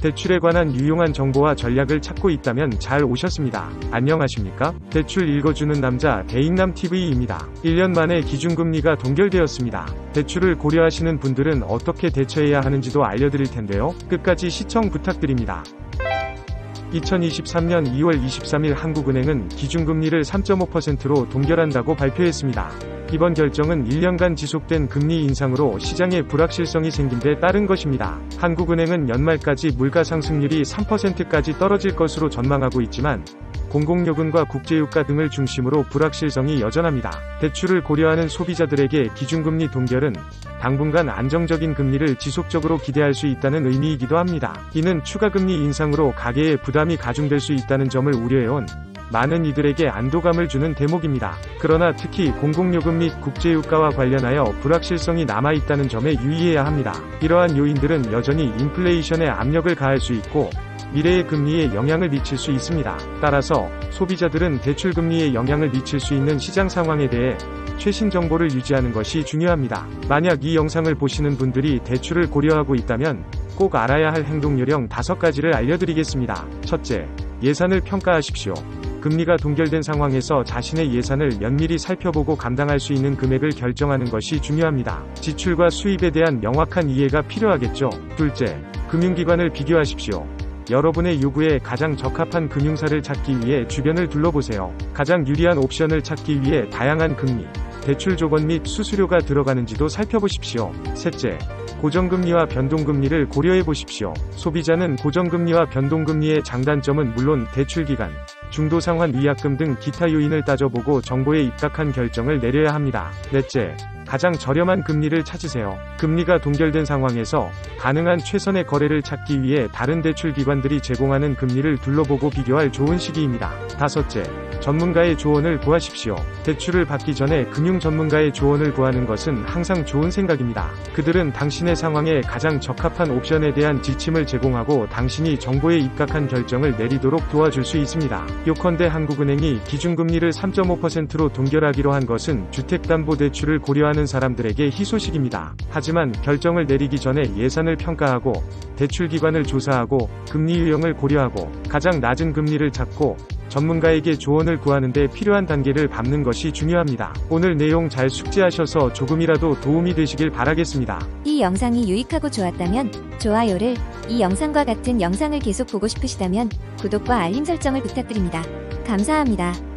대출에 관한 유용한 정보와 전략을 찾고 있다면 잘 오셨습니다. 안녕하십니까? 대출 읽어주는 남자 대익남 TV입니다. 1년 만에 기준금리가 동결되었습니다. 대출을 고려하시는 분들은 어떻게 대처해야 하는지도 알려드릴 텐데요. 끝까지 시청 부탁드립니다. 2023년 2월 23일 한국은행은 기준금리를 3.5%로 동결한다고 발표했습니다. 이번 결정은 1년간 지속된 금리 인상으로 시장에 불확실성이 생긴 데 따른 것입니다. 한국은행은 연말까지 물가 상승률이 3%까지 떨어질 것으로 전망하고 있지만 공공요금과 국제유가 등을 중심으로 불확실성이 여전합니다. 대출을 고려하는 소비자들에게 기준금리 동결은 당분간 안정적인 금리를 지속적으로 기대할 수 있다는 의미이기도 합니다. 이는 추가금리 인상으로 가계의 부담이 가중될 수 있다는 점을 우려해온 많은 이들에게 안도감을 주는 대목입니다. 그러나 특히 공공요금 및 국제유가와 관련하여 불확실성이 남아있다는 점에 유의해야 합니다. 이러한 요인들은 여전히 인플레이션에 압력을 가할 수 있고 미래의 금리에 영향을 미칠 수 있습니다. 따라서 소비자들은 대출 금리에 영향을 미칠 수 있는 시장 상황에 대해 최신 정보를 유지하는 것이 중요합니다. 만약 이 영상을 보시는 분들이 대출을 고려하고 있다면 꼭 알아야 할 행동 요령 5가지를 알려드리겠습니다. 첫째, 예산을 평가하십시오. 금리가 동결된 상황에서 자신의 예산을 면밀히 살펴보고 감당할 수 있는 금액을 결정하는 것이 중요합니다. 지출과 수입에 대한 명확한 이해가 필요하겠죠. 둘째, 금융기관을 비교하십시오. 여러분의 요구에 가장 적합한 금융사를 찾기 위해 주변을 둘러보세요. 가장 유리한 옵션을 찾기 위해 다양한 금리, 대출 조건 및 수수료가 들어가는지도 살펴보십시오. 셋째, 고정금리와 변동금리를 고려해 보십시오. 소비자는 고정금리와 변동금리의 장단점은 물론 대출기간, 중도상환 위약금 등 기타 요인을 따져보고 정보에 입각한 결정을 내려야 합니다. 넷째, 가장 저렴한 금리를 찾으세요. 금리가 동결된 상황에서 가능한 최선의 거래를 찾기 위해 다른 대출 기관들이 제공하는 금리를 둘러보고 비교할 좋은 시기입니다. 다섯째, 전문가의 조언을 구하십시오. 대출을 받기 전에 금융 전문가의 조언을 구하는 것은 항상 좋은 생각입니다. 그들은 당신의 상황에 가장 적합한 옵션에 대한 지침을 제공하고 당신이 정보에 입각한 결정을 내리도록 도와줄 수 있습니다. 요컨대 한국은행이 기준금리를 3.5%로 동결하기로 한 것은 주택담보대출을 고려하는 사람들에게 희소식입니다. 하지만 결정을 내리기 전에 예산을 평가하고 대출 기관을 조사하고 금리 유형을 고려하고 가장 낮은 금리를 찾고 전문가에게 조언을 구하는 데 필요한 단계를 밟는 것이 중요합니다. 오늘 내용 잘 숙지하셔서 조금이라도 도움이 되시길 바라겠습니다. 이 영상이 유익하고 좋았다면 좋아요를, 이 영상과 같은 영상을 계속 보고 싶으시다면 구독과 알림 설정을 부탁드립니다. 감사합니다.